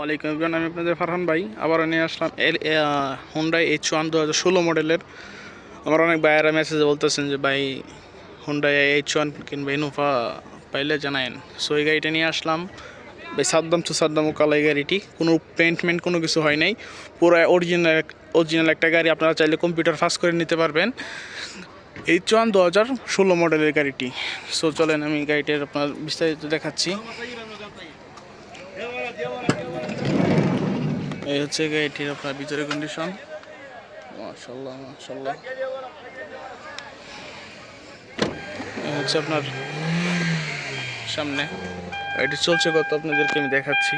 ওয়ালাইকুম ইবরান আমি আপনাদের ফারহান ভাই। আবার নিয়ে আসলাম হুন্ডাই এইচ ওয়ান দু হাজার ষোলো মডেলের আমার অনেক ভাইয়েরা মেসেজে বলতেছেন যে, ভাই হুন্ডাই এইচ ওয়ান কিংবা ইনোভা পাইলে জানায়েন। সো এই গাড়িটা নিয়ে আসলাম। ভাই, সাদ্দাম টু সাদ্দাম কালাই গাড়িটি। কোনো পেন্টমেন্ট কোনো কিছু হয় নাই। পুরো অরিজিনাল অরিজিনাল একটা গাড়ি, আপনারা চাইলে কম্পিউটার ফাস্ট করে নিতে পারবেন। এইচ ওয়ান দু হাজার ষোলো মডেলের গাড়িটি। সো চলেন আমি গাড়িটার আপনার বিস্তারিত দেখাচ্ছি। এই হচ্ছে গাড়িটির আপনার ভিতরে কন্ডিশন মাশাল্লাহ মাশাল্লাহ এই হচ্ছে আপনার সামনে। গাড়িটি চলছে কত আপনাদেরকে আমি দেখাচ্ছি।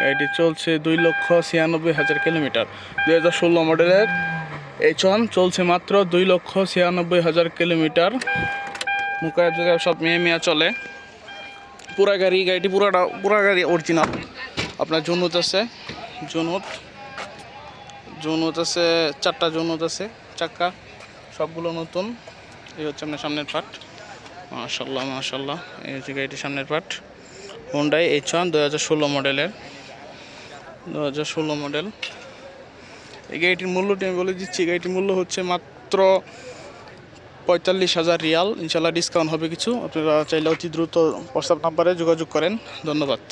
গাড়িটি চলছে দুই লক্ষ ছিয়ানব্বই হাজার কিলোমিটার। দুই হাজার ষোলো মডেলের এইচ ওয়ান চলছে মাত্র দুই লক্ষ ছিয়ানব্বই হাজার কিলোমিটার। জায়গায় সব মেয়ে মেয়া চলে। পুরা গাড়ি, গাড়িটি পুরাটা, পুরা গাড়ি অরিজিনাল আপনার জুনুত আছে? জুনুত জুনুত আছে চারটা জুনুত আছে চাক্কা সবগুলো নতুন। এই হচ্ছে আপনার সামনের পার্ট মাশাল্লাহ মাশাল্লাহ এই হচ্ছে গাড়িটির সামনের পার্ট হোন্ডাই এইচ ওয়ান দু হাজার ষোলো মডেলের। দু হাজার ষোলো মডেল। এই গাড়িটির মূল্যটি আমি বলে দিচ্ছি গাড়িটির মূল্য হচ্ছে মাত্র পঁয়তাল্লিশ হাজার রিয়াল। ইনশাল্লাহ ডিসকাউন্ট হবে কিছু। আপনারা চাইলে অতি দ্রুত হোয়াটসঅ্যাপ নাম্বারে যোগাযোগ করেন। ধন্যবাদ।